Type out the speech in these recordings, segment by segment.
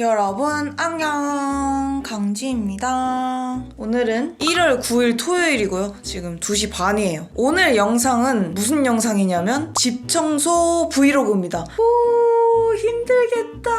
여러분 안녕. 강지입니다. 오늘은 1월 9일 토요일이고요. 지금 2시 반이에요. 오늘 영상은 무슨 영상이냐면 집 청소 브이로그입니다. 오 힘들겠다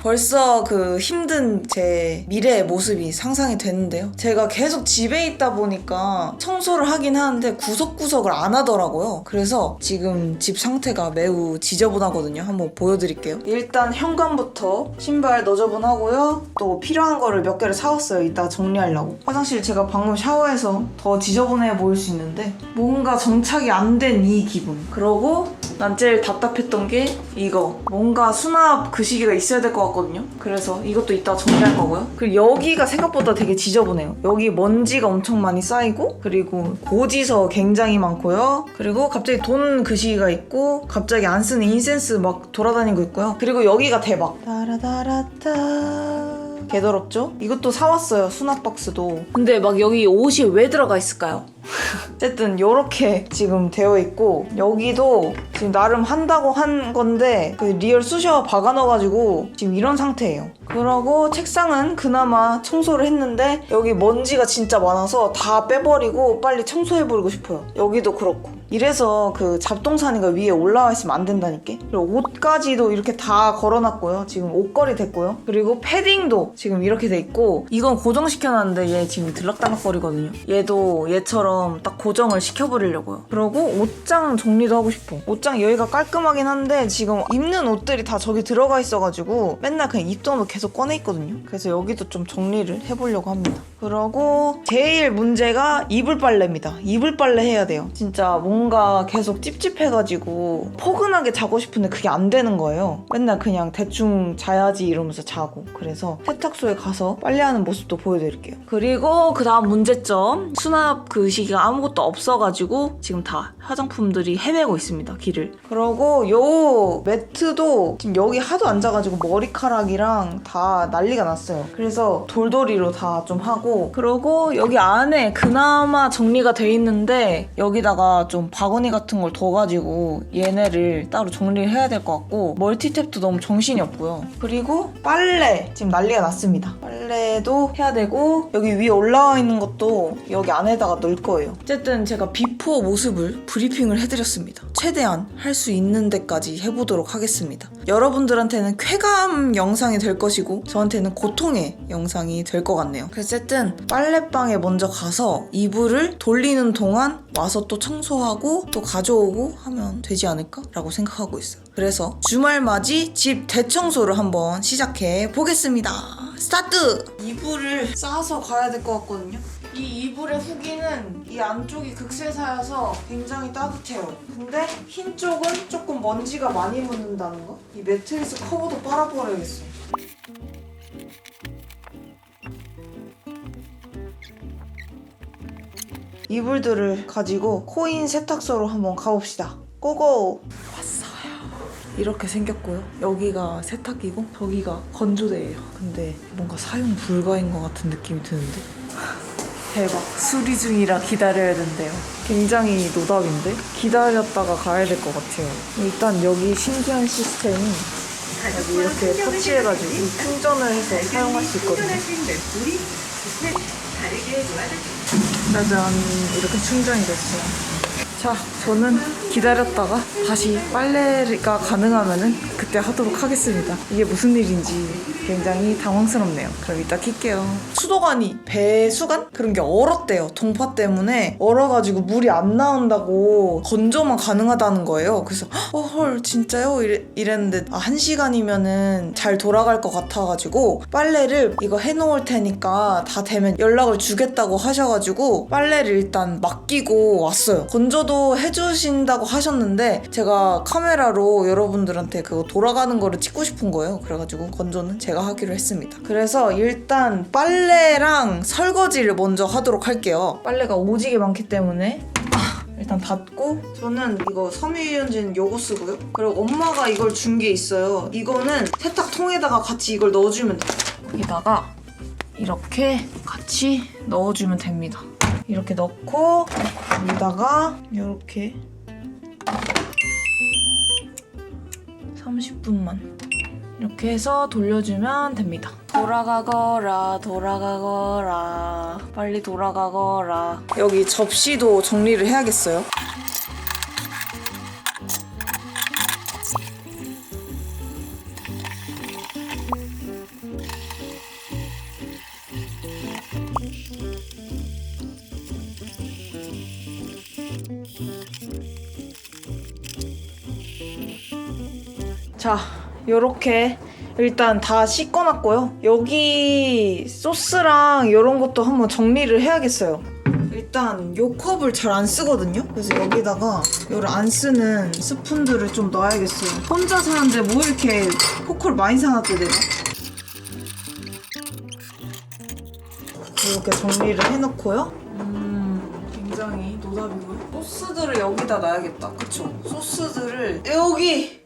벌써 그 힘든 제 미래의 모습이 상상이 되는데요. 제가 계속 집에 있다 보니까 청소를 하긴 하는데 구석구석을 안 하더라고요. 그래서 지금 집 상태가 매우 지저분하거든요. 한번 보여드릴게요. 일단 현관부터 신발 너저분하고요. 또 필요한 거를 몇 개를 사왔어요. 이따 정리하려고. 화장실 제가 방금 샤워해서 더 지저분해 보일 수 있는데 뭔가 정착이 안 된 이 기분. 그러고 난 제일 답답했던 게 이거. 뭔가 수납 그 시기가 있어야 될 것 같거든요. 그래서 이것도 이따 정리할 거고요. 그리고 여기가 생각보다 되게 지저분해요. 여기 먼지가 엄청 많이 쌓이고 그리고 고지서 굉장히 많고요. 그리고 갑자기 돈 그 시기가 있고 갑자기 안 쓰는 인센스 막 돌아다니고 있고요. 그리고 여기가 대박. 따라다라따. 개더럽죠? 이것도 사왔어요 수납 박스도. 근데 막 여기 옷이 왜 들어가 있을까요? 어쨌든 이렇게 지금 되어 있고 여기도 지금 나름 한다고 한 건데 그 리얼 쑤셔 박아 넣어가지고 지금 이런 상태예요. 그러고 책상은 그나마 청소를 했는데 여기 먼지가 진짜 많아서 다 빼버리고 빨리 청소해버리고 싶어요. 여기도 그렇고. 이래서 그 잡동사니가 위에 올라와 있으면 안 된다니까. 그리고 옷까지도 이렇게 다 걸어놨고요. 지금 옷걸이 됐고요. 그리고 패딩도 지금 이렇게 돼 있고 이건 고정시켜놨는데 얘 지금 들락달락거리거든요. 얘도 얘처럼 딱 고정을 시켜버리려고요. 그리고 옷장 정리도 하고 싶어. 옷장 여기가 깔끔하긴 한데 지금 입는 옷들이 다 저기 들어가 있어가지고 맨날 그냥 입던 옷 계속 꺼내 있거든요. 그래서 여기도 좀 정리를 해보려고 합니다. 그러고 제일 문제가 이불 빨래입니다. 이불 빨래 해야 돼요. 진짜 뭔가 계속 찝찝해가지고 포근하게 자고 싶은데 그게 안 되는 거예요. 맨날 그냥 대충 자야지 이러면서 자고. 그래서 세탁소에 가서 빨래하는 모습도 보여드릴게요. 그리고 그 다음 문제점 수납 그시 기가 아무것도 없어가지고 지금 다 화장품들이 헤매고 있습니다. 길을. 그러고 요 매트도 지금 여기 하도 앉아가지고 머리카락이랑 다 난리가 났어요. 그래서 돌돌이로 다 좀 하고 그러고 여기 안에 그나마 정리가 돼 있는데 여기다가 좀 바구니 같은 걸 둬가지고 얘네를 따로 정리를 해야 될 것 같고 멀티탭도 너무 정신이 없고요. 그리고 빨래 지금 난리가 났습니다. 빨래도 해야 되고 여기 위에 올라와 있는 것도 여기 안에다가 넣을 거 예요. 어쨌든 제가 비포 모습을 브리핑을 해드렸습니다. 최대한 할 수 있는 데까지 해보도록 하겠습니다. 여러분들한테는 쾌감 영상이 될 것이고 저한테는 고통의 영상이 될 것 같네요. 그래서 어쨌든 빨래방에 먼저 가서 이불을 돌리는 동안 와서 또 청소하고 또 가져오고 하면 되지 않을까라고 생각하고 있어요. 그래서 주말 맞이 집 대청소를 한번 시작해 보겠습니다. 스타트! 이불을 싸서 가야 될 것 같거든요. 이 이불의 후기는 이 안쪽이 극세사여서 굉장히 따뜻해요. 근데 흰 쪽은 조금 먼지가 많이 묻는다는 거? 이 매트리스 커버도 빨아버려야겠어. 이불들을 가지고 코인 세탁소로 한번 가봅시다. 고고! 이렇게 생겼고요. 여기가 세탁기고 저기가 건조대예요. 근데 뭔가 사용 불가인 것 같은 느낌이 드는데. 대박. 수리 중이라 기다려야 된대요. 굉장히 노답인데? 기다렸다가 가야 될 것 같아요. 일단 여기 신기한 시스템이 여기 이렇게 터치해가지고 충전을 해서 사용할 수 있거든요. 짜잔 이렇게 충전이 됐어요. 자, 저는 기다렸다가 다시 빨래가 가능하면은 그때 하도록 하겠습니다. 이게 무슨 일인지 굉장히 당황스럽네요. 그럼 이따 킬게요. 수도관이 배수관 그런 게 얼었대요. 동파 때문에 얼어가지고 물이 안 나온다고 건조만 가능하다는 거예요. 그래서 어, 헐 진짜요? 이래, 이랬는데 아, 한 시간이면은 잘 돌아갈 것 같아가지고 빨래를 이거 해놓을 테니까 다 되면 연락을 주겠다고 하셔가지고 빨래를 일단 맡기고 왔어요. 건조도 해주신다고 하셨는데 제가 카메라로 여러분들한테 그거 돌아가는 거를 찍고 싶은 거예요. 그래가지고 건조는 제가 하기로 했습니다. 그래서 일단 빨래랑 설거지를 먼저 하도록 할게요. 빨래가 오지게 많기 때문에 일단 닫고 저는 이거 섬유유연제는 요거 쓰고요. 그리고 엄마가 이걸 준 게 있어요. 이거는 세탁통에다가 같이 이걸 넣어주면 돼요. 여기다가 이렇게 같이 넣어주면 됩니다. 이렇게 넣고 여기다가 이렇게 30분만 이렇게 해서 돌려주면 됩니다. 돌아가거라, 돌아가거라, 빨리 돌아가거라. 여기 접시도 정리를 해야겠어요. 자, 요렇게 일단 다 씻어놨고요. 여기 소스랑 이런 것도 한번 정리를 해야겠어요. 일단 요 컵을 잘 안 쓰거든요. 그래서 여기다가 요를 안 쓰는 스푼들을 좀 넣어야겠어요. 혼자 사는데 뭐 이렇게 포크를 많이 사놨대 내가. 이렇게 정리를 해놓고요. 음, 굉장히 노답이고요. 소스들을 여기다 놔야겠다. 그쵸? 소스들을 여기!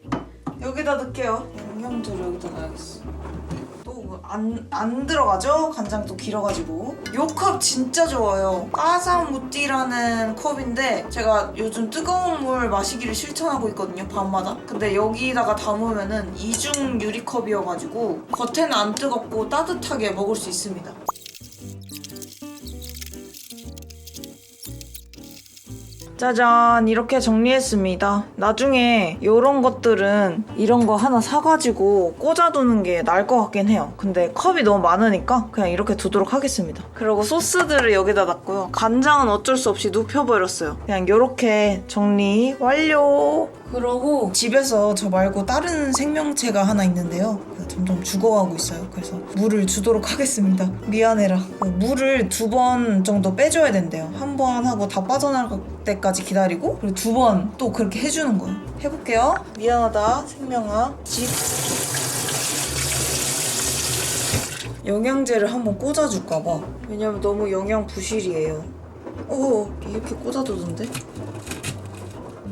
여기다 넣을게요. 양념들을 여기다 놔야겠어. 또 안 안 들어가죠? 간장도 길어가지고. 요 컵 진짜 좋아요. 까사무띠라는 컵인데 제가 요즘 뜨거운 물 마시기를 실천하고 있거든요. 밤마다. 근데 여기다가 담으면은 이중 유리컵이어가지고 겉에는 안 뜨겁고 따뜻하게 먹을 수 있습니다. 짜잔 이렇게 정리했습니다. 나중에 이런 것들은 이런 거 하나 사가지고 꽂아두는 게 나을 것 같긴 해요. 근데 컵이 너무 많으니까 그냥 이렇게 두도록 하겠습니다. 그리고 소스들을 여기다 놨고요. 간장은 어쩔 수 없이 눕혀버렸어요. 그냥 이렇게 정리 완료. 그러고 집에서 저 말고 다른 생명체가 하나 있는데요. 그 점점 죽어가고 있어요. 그래서 물을 주도록 하겠습니다. 미안해라. 그 물을 두 번 정도 빼줘야 된대요. 한 번 하고 다 빠져나갈 때까지 기다리고 그리고 두 번 또 그렇게 해주는 거예요. 해볼게요. 미안하다 생명아. 집. 영양제를 한번 꽂아줄까봐. 왜냐면 너무 영양 부실이에요. 오 이렇게 꽂아두던데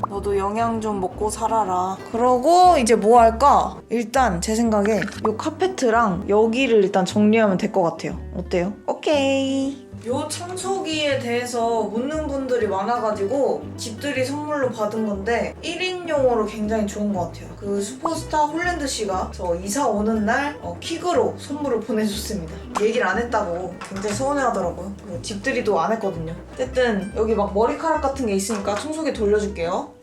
너도 영양 좀 먹고 살아라. 그러고 이제 뭐 할까? 일단 제 생각에 요 카페트랑 여기를 일단 정리하면 될 것 같아요. 어때요? 오케이. 요 청소기에 대해서 묻는 분들이 많아가지고 집들이 선물로 받은 건데 1인 용으로 굉장히 좋은 것 같아요. 그 슈퍼스타 홀랜드 씨가 저 이사 오는 날 어, 킥으로 선물을 보내줬습니다. 얘기를 안 했다고 굉장히 서운해하더라고요. 그리고 집들이도 안 했거든요. 어쨌든 여기 막 머리카락 같은 게 있으니까 청소기 돌려줄게요.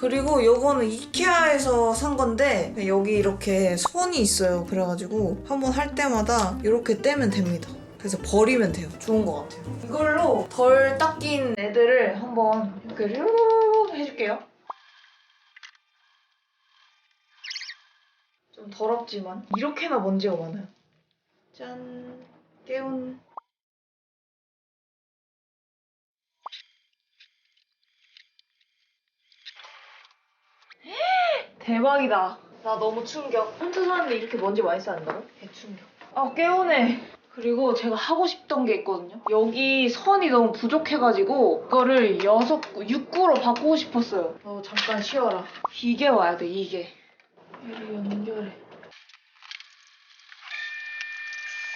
그리고 요거는 이케아에서 산 건데 여기 이렇게 선이 있어요. 그래가지고 한번 할 때마다 이렇게 떼면 됩니다. 그래서 버리면 돼요. 좋은 것 같아요. 이걸로 덜 닦인 애들을 한번 이렇게 르르르 해줄게요. 좀 더럽지만 이렇게나 먼지가 많아요. 짠 깨운 대박이다. 나 너무 충격. 혼자 사는데 이렇게 먼지 많이 쌓는다고? 개충격. 아, 깨우네. 그리고 제가 하고 싶던 게 있거든요. 여기 선이 너무 부족해가지고 이거를 여섯, 6구로 바꾸고 싶었어요. 어, 잠깐 쉬어라. 이게 와야 돼, 이게. 얘를 연결해.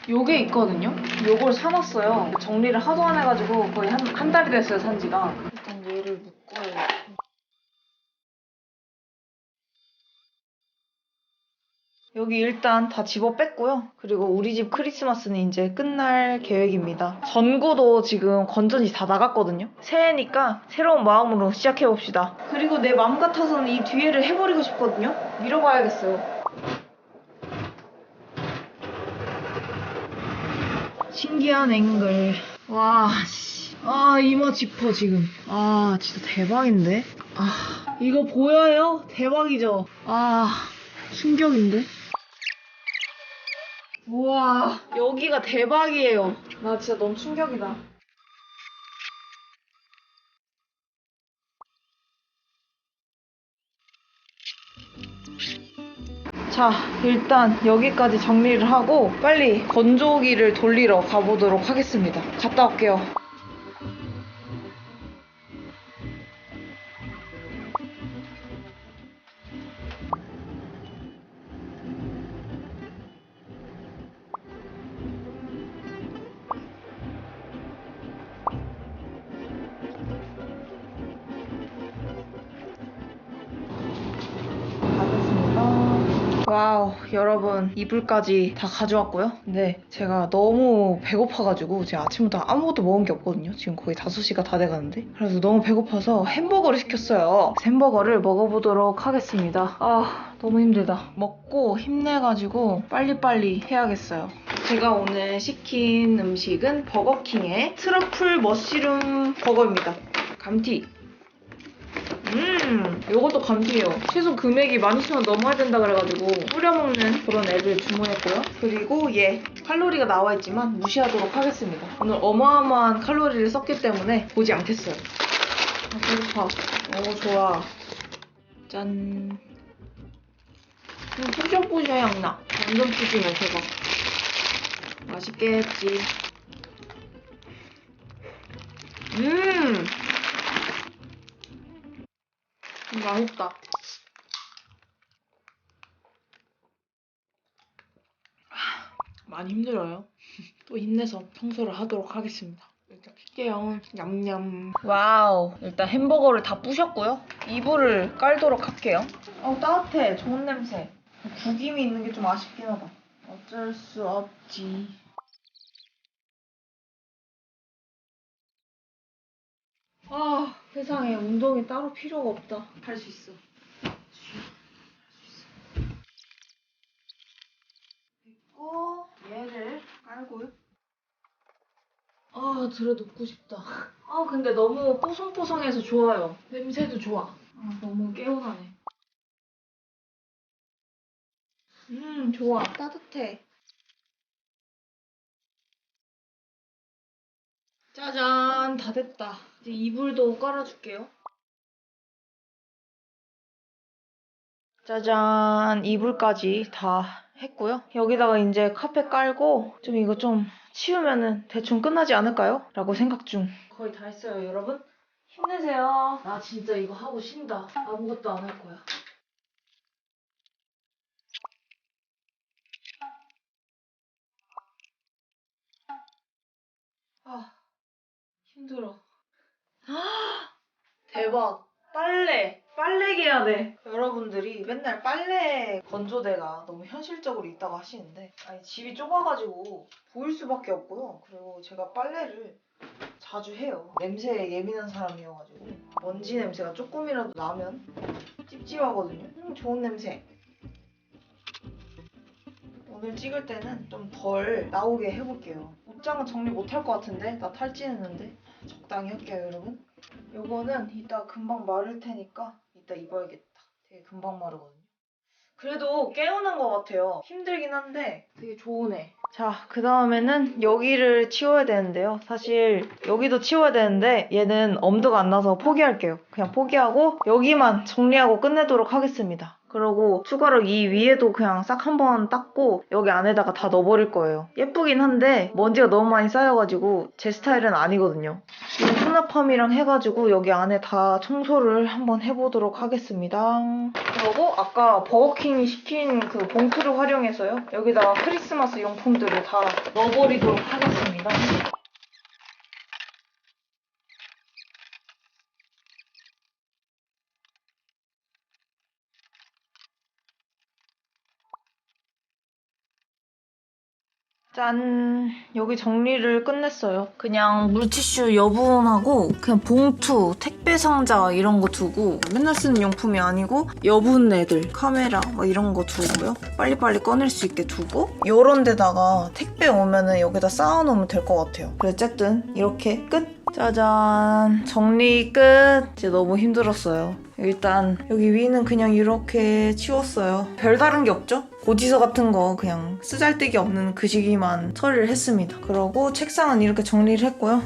요게 있거든요? 요걸 사놨어요. 정리를 하도 안 해가지고 거의 한, 한 달이 됐어요, 산 지가. 일단 얘를 묶어야 돼. 여기 일단 다 집어 뺐고요. 그리고 우리 집 크리스마스는 이제 끝날 계획입니다. 전구도 지금 건전지 다 나갔거든요. 새해니까 새로운 마음으로 시작해봅시다. 그리고 내 마음 같아서는 이 뒤에를 해버리고 싶거든요. 밀어봐야겠어요. 신기한 앵글. 와, 씨. 아, 이마 짚어, 지금. 아, 진짜 대박인데? 아, 이거 보여요? 대박이죠? 아, 충격인데? 우와. 여기가 대박이에요. 나 진짜 너무 충격이다. 자 일단 여기까지 정리를 하고 빨리 건조기를 돌리러 가보도록 하겠습니다. 갔다 올게요 여러분 이불까지 다 가져왔고요. 근데 제가 너무 배고파가지고 제가 아침부터 아무것도 먹은 게 없거든요. 지금 거의 5시가 다 돼가는데. 그래서 너무 배고파서 햄버거를 시켰어요. 햄버거를 먹어보도록 하겠습니다. 아 너무 힘들다. 먹고 힘내가지고 빨리빨리 해야겠어요. 제가 오늘 시킨 음식은 버거킹의 트러플 머쉬룸 버거입니다. 감튀 음, 요것도 감튀예요. 최소 금액이 12,000원 넘어야 된다 그래가지고 뿌려먹는 그런 애를 주문했고요. 그리고 얘 칼로리가 나와 있지만 무시하도록 하겠습니다. 오늘 어마어마한 칼로리를 썼기 때문에 보지 않겠어요. 아, 배고파. 어, 좋아. 짠. 음, 푸셔푸셔 향나. 완전 푸짐해, 대박. 맛있겠지. 음! 맛있다. 아, 많이 힘들어요. 또 힘내서 청소를 하도록 하겠습니다. 일단 킬게요. 냠냠. 와우. 일단 햄버거를 다 부셨고요. 이불을 깔도록 할게요. 어 따뜻해. 좋은 냄새. 구김이 있는 게 좀 아쉽긴 하다. 어쩔 수 없지. 아, 세상에 운동이 따로 필요가 없다. 할 수 있어. 됐고, 얘를 깔고요. 아, 들어 눕고 싶다. 아, 근데 너무 뽀송뽀송해서 좋아요. 냄새도 좋아. 아, 너무 개운하네. 음, 좋아. 따뜻해. 짜잔, 다 됐다. 이제 이불도 깔아줄게요. 짜잔, 이불까지 다 했고요. 여기다가 이제 카페 깔고 좀 이거 좀 치우면은 대충 끝나지 않을까요? 라고 생각 중. 거의 다 했어요, 여러분. 힘내세요. 나 진짜 이거 하고 쉰다. 아무것도 안 할 거야. 아, 힘들어. 대박. 빨래. 빨래기 해야 돼. 여러분들이 맨날 빨래 건조대가 너무 현실적으로 있다고 하시는데, 아니, 집이 좁아가지고 보일 수밖에 없고요. 그리고 제가 빨래를 자주 해요. 냄새에 예민한 사람이어가지고. 먼지 냄새가 조금이라도 나면 찝찝하거든요. 음, 좋은 냄새. 오늘 찍을 때는 좀 덜 나오게 해볼게요. 옷장은 정리 못할 것 같은데? 나 탈진했는데? 적당히 할게요, 여러분. 요거는 이따 금방 마를 테니까 이따 입어야겠다. 되게 금방 마르거든요. 그래도 깨우는 것 같아요. 힘들긴 한데 되게 좋으네. 자, 그 다음에는 여기를 치워야 되는데요. 사실 여기도 치워야 되는데 얘는 엄두가 안 나서 포기할게요. 그냥 포기하고 여기만 정리하고 끝내도록 하겠습니다. 그러고 추가로 이 위에도 그냥 싹 한번 닦고 여기 안에다가 다 넣어버릴 거예요. 예쁘긴 한데 먼지가 너무 많이 쌓여가지고 제 스타일은 아니거든요. 이 수납함이랑 해가지고 여기 안에 다 청소를 한번 해보도록 하겠습니다. 그리고 아까 버거킹이 시킨 그 봉투를 활용해서요. 여기다가 크리스마스 용품들을 다 넣어버리도록 하겠습니다. 짠. 여기 정리를 끝냈어요. 그냥 물티슈 여분하고 그냥 봉투 택배 상자 이런 거 두고 맨날 쓰는 용품이 아니고 여분 애들 카메라 막 이런 거 두고요. 빨리빨리 꺼낼 수 있게 두고 요런 데다가 택배 오면은 여기다 쌓아놓으면 될 것 같아요. 그래 어쨌든 이렇게 끝 짜잔 정리 끝 이제 너무 힘들었어요 일단 여기 위는 그냥 이렇게 치웠어요 별다른 게 없죠? 고지서 같은 거 그냥 쓰잘데기 없는 그 시기만 처리를 했습니다 그러고 책상은 이렇게 정리를 했고요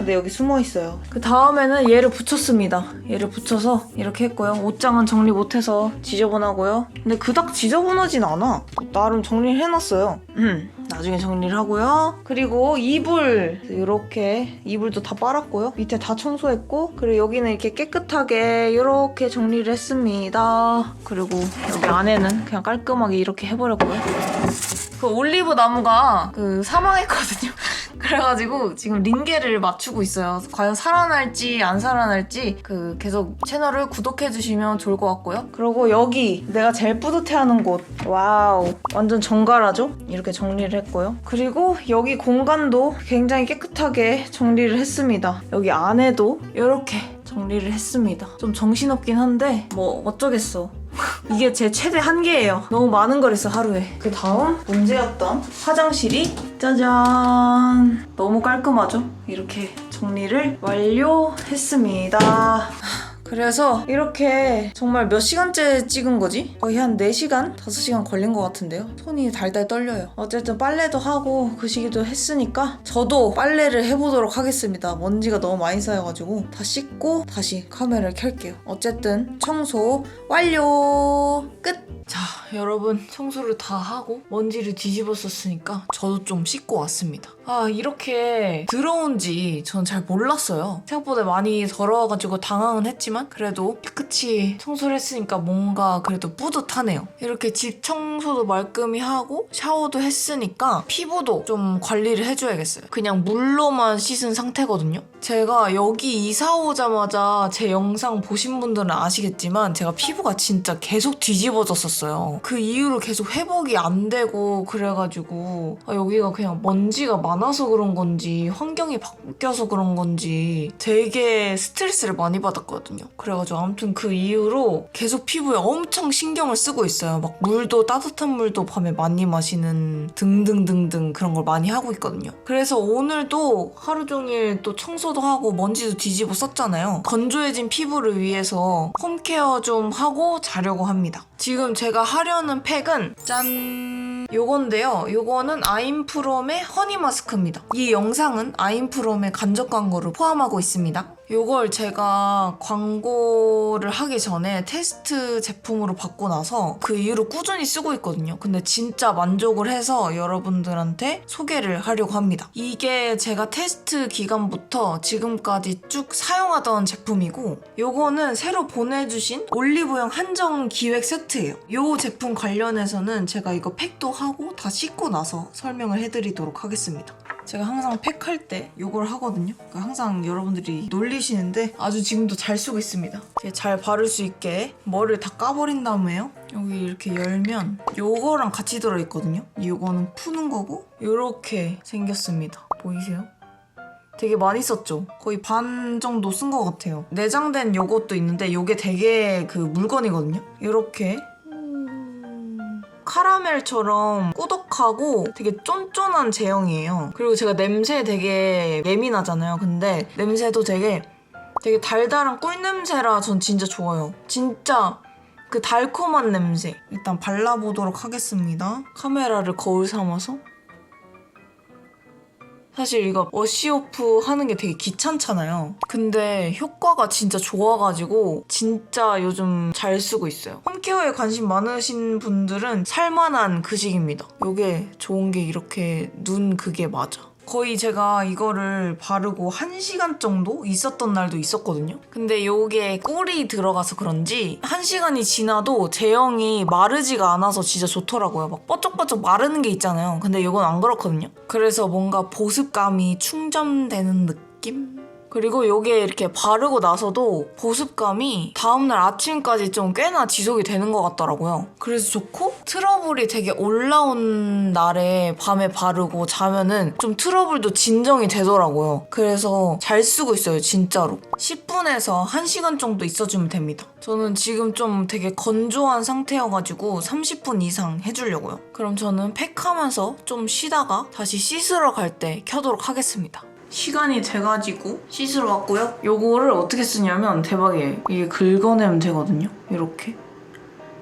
근데 여기 숨어 있어요. 그 다음에는 얘를 붙였습니다. 얘를 붙여서 이렇게 했고요. 옷장은 정리 못해서 지저분하고요. 근데 그닥 지저분하진 않아. 나름 정리를 해놨어요. 음, 나중에 정리를 하고요. 그리고 이불 이렇게 이불도 다 빨았고요. 밑에 다 청소했고 그리고 여기는 이렇게 깨끗하게 이렇게 정리를 했습니다. 그리고 여기 안에는 그냥 깔끔하게 이렇게 해버렸고요. 그 올리브 나무가 그 사망했거든요. 그래가지고 지금 링게를 맞추고 있어요. 과연 살아날지 안 살아날지 그 계속 채널을 구독해주시면 좋을 것 같고요. 그리고 여기 내가 제일 뿌듯해하는 곳 와우 완전 정갈하죠? 이렇게 정리를 했고요. 그리고 여기 공간도 굉장히 깨끗하게 정리를 했습니다. 여기 안에도 이렇게 정리를 했습니다. 좀 정신없긴 한데 뭐 어쩌겠어. 이게 제 최대 한계예요. 너무 많은 걸 했어 하루에. 그 다음 문제였던 화장실이 짜잔. 너무 깔끔하죠? 이렇게 정리를 완료했습니다. 그래서 이렇게 정말 몇 시간째 찍은 거지? 거의 한 4시간? 5시간 걸린 것 같은데요? 손이 달달 떨려요. 어쨌든 빨래도 하고 그 시기도 했으니까 저도 빨래를 해보도록 하겠습니다. 먼지가 너무 많이 쌓여가지고 다 씻고 다시 카메라를 켤게요. 어쨌든 청소 완료! 끝! 자, 여러분 청소를 다 하고 먼지를 뒤집었었으니까 저도 좀 씻고 왔습니다. 아, 이렇게 더러운지 전 잘 몰랐어요. 생각보다 많이 더러워가지고 당황은 했지만 그래도 깨끗이 청소를 했으니까 뭔가 그래도 뿌듯하네요. 이렇게 집 청소도 말끔히 하고 샤워도 했으니까 피부도 좀 관리를 해줘야겠어요. 그냥 물로만 씻은 상태거든요. 제가 여기 이사 오자마자 제 영상 보신 분들은 아시겠지만 제가 피부가 진짜 계속 뒤집어졌었어요. 그 이후로 계속 회복이 안 되고 그래가지고 아, 여기가 그냥 먼지가 많아서 그런 건지 환경이 바뀌어서 그런 건지 되게 스트레스를 많이 받았거든요. 그래가지고 아무튼 그 이후로 계속 피부에 엄청 신경을 쓰고 있어요. 막 물도 따뜻한 물도 밤에 많이 마시는 등등등등 그런 걸 많이 하고 있거든요. 그래서 오늘도 하루 종일 또 청소도 하고 먼지도 뒤집어 썼잖아요. 건조해진 피부를 위해서 홈케어 좀 하고 자려고 합니다. 지금 제가 하려는 팩은 짠 요건데요. 요거는 아임프롬의 허니 마스크입니다. 이 영상은 아임프롬의 간접 광고를 포함하고 있습니다. 요걸 제가 광고를 하기 전에 테스트 제품으로 받고 나서 그 이후로 꾸준히 쓰고 있거든요. 근데 진짜 만족을 해서 여러분들한테 소개를 하려고 합니다. 이게 제가 테스트 기간부터 지금까지 쭉 사용하던 제품이고 요거는 새로 보내주신 올리브영 한정 기획 세트예요. 요 제품 관련해서는 제가 이거 팩도 하고 다 씻고 나서 설명을 해드리도록 하겠습니다. 제가 항상 팩할 때 이걸 하거든요. 그러니까 항상 여러분들이 놀리시는데 아주 지금도 잘 쓰고 있습니다. 이렇게 잘 바를 수 있게 머리를 다 까버린 다음에요. 여기 이렇게 열면 요거랑 같이 들어있거든요. 요거는 푸는 거고 요렇게 생겼습니다. 보이세요? 되게 많이 썼죠? 거의 반 정도 쓴 것 같아요. 내장된 요것도 있는데 요게 되게 그 물건이거든요. 요렇게 카라멜처럼 꾸덕하고 되게 쫀쫀한 제형이에요. 그리고 제가 냄새에 되게 예민하잖아요. 근데 냄새도 되게 되게 달달한 꿀 냄새라 전 진짜 좋아요. 진짜 그 달콤한 냄새. 일단 발라보도록 하겠습니다. 카메라를 거울 삼아서. 사실 이거 워시오프 하는 게 되게 귀찮잖아요. 근데 효과가 진짜 좋아가지고 진짜 요즘 잘 쓰고 있어요. 홈케어에 관심 많으신 분들은 살만한 그 식입니다. 이게 좋은 게 이렇게 눈 그게 맞아. 거의 제가 이거를 바르고 1시간 정도 있었던 날도 있었거든요. 근데 요게 꿀이 들어가서 그런지 1시간이 지나도 제형이 마르지가 않아서 진짜 좋더라고요. 막 뻐쩍뻐쩍 마르는 게 있잖아요. 근데 이건 안 그렇거든요. 그래서 뭔가 보습감이 충전되는 느낌? 그리고 요게 이렇게 바르고 나서도 보습감이 다음날 아침까지 좀 꽤나 지속이 되는 것 같더라고요. 그래서 좋고 트러블이 되게 올라온 날에 밤에 바르고 자면은 좀 트러블도 진정이 되더라고요. 그래서 잘 쓰고 있어요, 진짜로. 10분에서 1시간 정도 있어주면 됩니다. 저는 지금 좀 되게 건조한 상태여가지고 30분 이상 해주려고요. 그럼 저는 팩하면서 좀 쉬다가 다시 씻으러 갈 때 켜도록 하겠습니다. 시간이 돼가지고 씻으러 왔고요. 요거를 어떻게 쓰냐면 대박이에요. 이게 긁어내면 되거든요. 이렇게.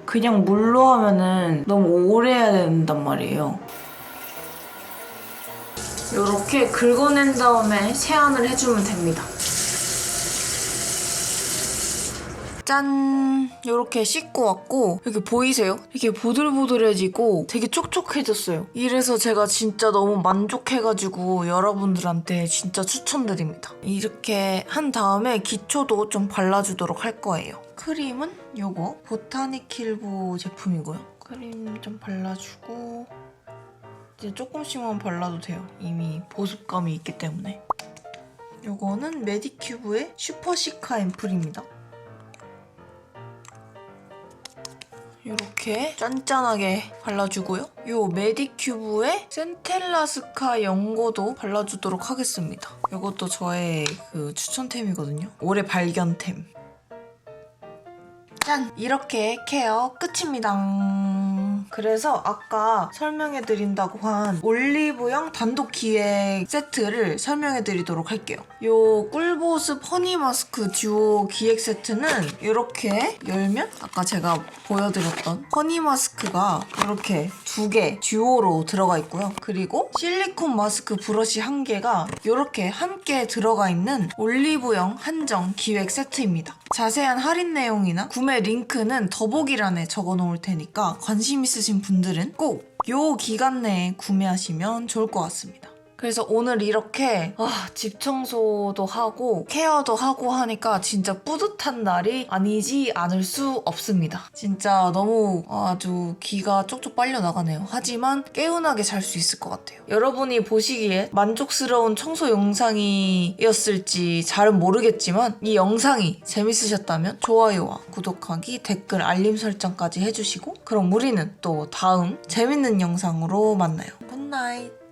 그냥 물로 하면은 너무 오래 해야 된단 말이에요. 이렇게 긁어낸 다음에 세안을 해주면 됩니다. 짠! 이렇게 씻고 왔고 이렇게 보이세요? 이렇게 보들보들해지고 되게 촉촉해졌어요. 이래서 제가 진짜 너무 만족해가지고 여러분들한테 진짜 추천드립니다. 이렇게 한 다음에 기초도 좀 발라주도록 할 거예요. 크림은 요거 보타닉 힐보 제품이고요. 크림 좀 발라주고 이제 조금씩만 발라도 돼요. 이미 보습감이 있기 때문에. 요거는 메디큐브의 슈퍼시카 앰플입니다. 이렇게 짠짠하게 발라주고요. 요 메디큐브의 센텔라스카 연고도 발라주도록 하겠습니다. 이것도 저의 그 추천템이거든요. 올해 발견템. 짠! 이렇게 케어 끝입니다. 그래서 아까 설명해드린다고 한 올리브영 단독 기획 세트를 설명해드리도록 할게요. 요 꿀보습 허니 마스크 듀오 기획 세트는 이렇게 열면 아까 제가 보여드렸던 허니 마스크가 이렇게 두 개 듀오로 들어가 있고요. 그리고 실리콘 마스크 브러쉬 한 개가 이렇게 함께 들어가 있는 올리브영 한정 기획 세트입니다. 자세한 할인 내용이나 구매 링크는 더보기란에 적어 놓을 테니까 관심 있으신 분들은 꼭 요 기간 내에 구매하시면 좋을 것 같습니다. 그래서 오늘 이렇게 아, 집 청소도 하고 케어도 하고 하니까 진짜 뿌듯한 날이 아니지 않을 수 없습니다. 진짜 너무 아주 기가 쪽쪽 빨려 나가네요. 하지만 개운하게 잘 수 있을 것 같아요. 여러분이 보시기에 만족스러운 청소 영상이었을지 잘은 모르겠지만 이 영상이 재밌으셨다면 좋아요와 구독하기, 댓글, 알림 설정까지 해주시고 그럼 우리는 또 다음 재밌는 영상으로 만나요. 굿나잇!